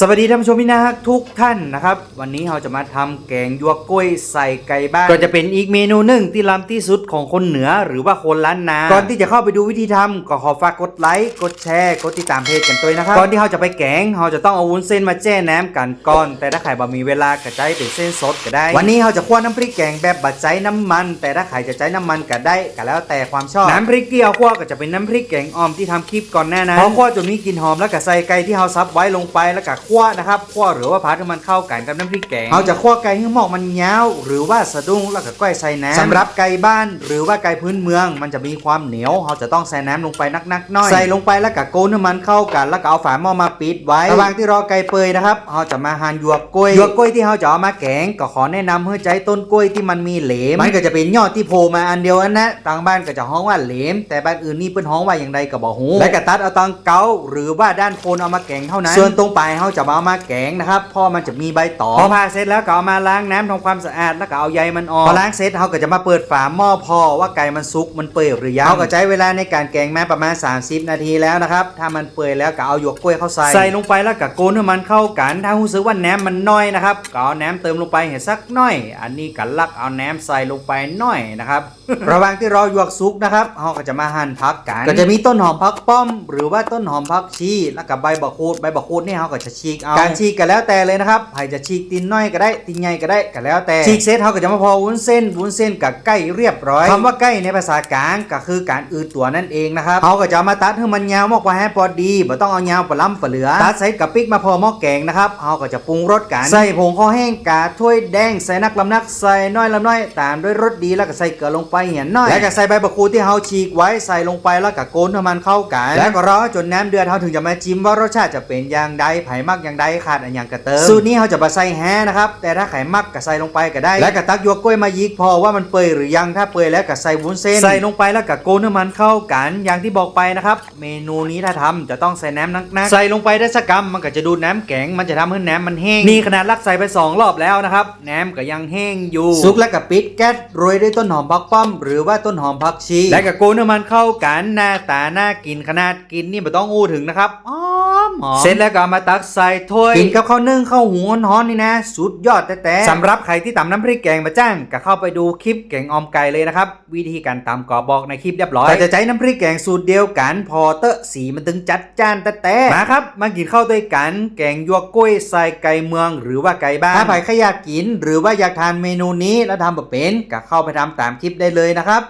สวัสดีท่านผู้ชมที่น่ารักทุกท่านนะครับ วันนี้เราจะมาทำแกงยัวกล้วยใส่ไก่บ้านก็จะเป็นอีกเมนูหนึ่งที่ล้ำที่สุดของคนเหนือหรือว่าคนล้านนาก่อนที่จะเข้าไปดูวิธีทำก็ขอฝากกดไลค์กดแชร์กดติดตามเพจกันด้วยนะครับก่อนที่เราจะไปแกงเราจะต้องเอาวุ้นเส้นมาแจ้น้ำกันก่อน แต่ถ้าใครบ่มีเวลากระจายเป็นเส้นสดก็ได้ วันนี้เราจะคั่วน้ำพริกแกงแบบบัดใจน้ำมัน แต่ถ้าใครจะใช้น้ำมันก็ได้ก็แล้วแต่ความชอบน้ำพริกที่เราคั่วก็จะเป็นน้ำพริกแกงอ่อมที่ทำคลิปก่อนหน้านั้นพอคั่วจนมีกลิ่นหอมแล้วก็ใส่ไก่ที่เราซับไว้ลงไปแล้วก็คั่วนะครับคั่วหรือว่าพัดให้มันเข้ากันกับน้ำพริกแกงเราจะคั่วไก่ให้หมอกมันยาวหรือว่าสะดุ้งแล้วก็ก้อยใส่น้ำสำหรับไก่บ้านหรือว่าไก่พื้นเมือง มันจะมีความเหนียวเราจะต้องใส่น้ำลงไปนักๆหน่อยใส่ลงไปแล้วก็โกนให้มันเข้ากันแล้วก็เอาฝาหม้อมาปิดไว้ระหว่างที่รอไก่เปื่อยนะครับเราจะมาหั่นหยวกกล้วยหยวกกล้วยที่เราจะเอามาแกงก็ขอแนะนำให้ใจต้นกล้วยที่มันมีเหลมมันก็จะเป็นยอดที่โผล่มาอันเดียวอันนะต่างบ้านก็จะฮ้องว่าเหลม แต่บ้านอื่นนี่เปิ้นฮ้องว่าอย่างไรก็บอกหูและก็ตัดเอาตังเกาหรือว่าด้านโคนเอามาแกงเท่านั้นส่วนตรงปลายเราจะเอามาแกงนะครับเพราะมันจะมีใบตองพอผ่าเสร็จแล้วก็เอามาล้างน้ำทำความสะอาดแล้วก็เอาใยมันออกพอล้างเสร็จเราก็จะมาเปิดฝาหม้อพอว่าไก่มันสุกมันเปื่อยหรือยังเราก็ใช้เวลาในการแกงแม้ประมาณ 30 นาทีแล้วนะครับถ้ามันเปื่อยแล้วก็เอาหยวกกล้วยเข้าใส่ใส่ลงไปแล้วก็โกนให้มันเข้ากัน ถ้ารู้สึกว่าน้ำมันน้อยนะครับก็เอาน้ำเติมลงไปเห็นสักหน่อย อันนี้ก็ลักเอาน้ำใส่ลงไปหน่อยนะครับ ระหว่างที่รอหยวกสุกนะครับเราก็จะมาหั่นผักกันก็จะมีต้นหอมผักป้อม หรือว่าต้นหอมผักชีแล้วก็ใบบักคูดใบบักคูดนี่เราก็จะฉีกเอาการฉีกก็แล้วแต่เลยนะครับใครจะฉีกตีนน้อยก็ได้ตีนใหญ่ก็ได้ก็แล้วแต่ฉีกเสร็จเราก็จะมาพอวุ้นเส้นวุ้นเส้นกับไก่เรียบร้อยคำว่าไก่ในภาษากลางก็คือการอืดตัวนั่นเองนะครับเราก็จะเอามาตัดให้มันยาวมากกว่าให้พอดีบ่ต้องเอายาวปล้ำปะเหลือตัดใส่กับปิกมาพอหม้อแกงนะครับเราก็จะปรุงรสกันใส่ผงข้าวแห้งกาถ้วยแดงใส่นักลำนักใส่น้อยลำน้อยตามด้วยรสดีแล้วก็ใส่เกลือลงไปเหี่ยน้อยแล้วก็ใส่ใบบักคูดที่เราฉีกไว้ใส่ลงไปแล้วก็โกนให้มันเข้ากันแล้วก็รอจนน้ำเดือดเราถึงจะมาจิ้มว่ารสชาติจะเป็นอย่างใดไผ่มักอย่างใดขาดอันอย่างกระเติมสูตรนี้เราจะมาใส่แฮนะครับแต่ถ้าไข่มักก็ใส่ลงไปก็ได้ แล้วก็ตักหยวกกล้วยมายิกพอว่ามันเปื่อยหรือยังถ้าเปื่อยแล้วก็ใส่วุ้นเส้นใส่ลงไปแล้วก็โกนให้มันเข้ากันอย่างที่บอกไปนะครับเมนูนี้ถ้าทำจะต้องใส่น้ำนักๆใส่ลงไปได้สักกำมันก็จะดูดน้ำแข็งมันจะทำให้น้ำมันแห้งนี่ขนาดลักใส่ไปสองรอบแล้วนะครับน้ำก็ยังแห้งอยู่สุกแล้วก็ปิดแก๊สโรยด้วยต้นหอมผักป้อม หรือว่าต้นหอมผักชี และก็โกนให้มันเข้ากันหน้าตาน่ากินขนาดกินนี่ไม่ต้องอู้ถึงนะครับอ๋อ หอม เสร็จแล้วก็เอามาตักใส่ถ้วย กินกับข้าวนึ่งข้าวหูฮ้อนๆนี่นะ สุดยอดแต่แต่สำหรับใครที่ตำน้ำพริกแกงมาจ้างก็เข้าไปดูคลิปแกงออมไก่เลยนะครับ วิธีการตำก็บอกในคลิปเรียบร้อยแต่จะใช้น้ำพริกแกงสูตรเดียวกัน พอเตอะสีมันถึงจัดจ้านแต่แต่มาครับมากินข้าวด้วยกัน แกงยัวกล้วยใส่ไก่เมือง หรือว่าไก่บ้านถ้าใครอยากกิน หรือว่าอยากทานเมนูนี้แล้วทำแบบเป็นก็เข้าไปทำตามคลิปได้เลยนะครับ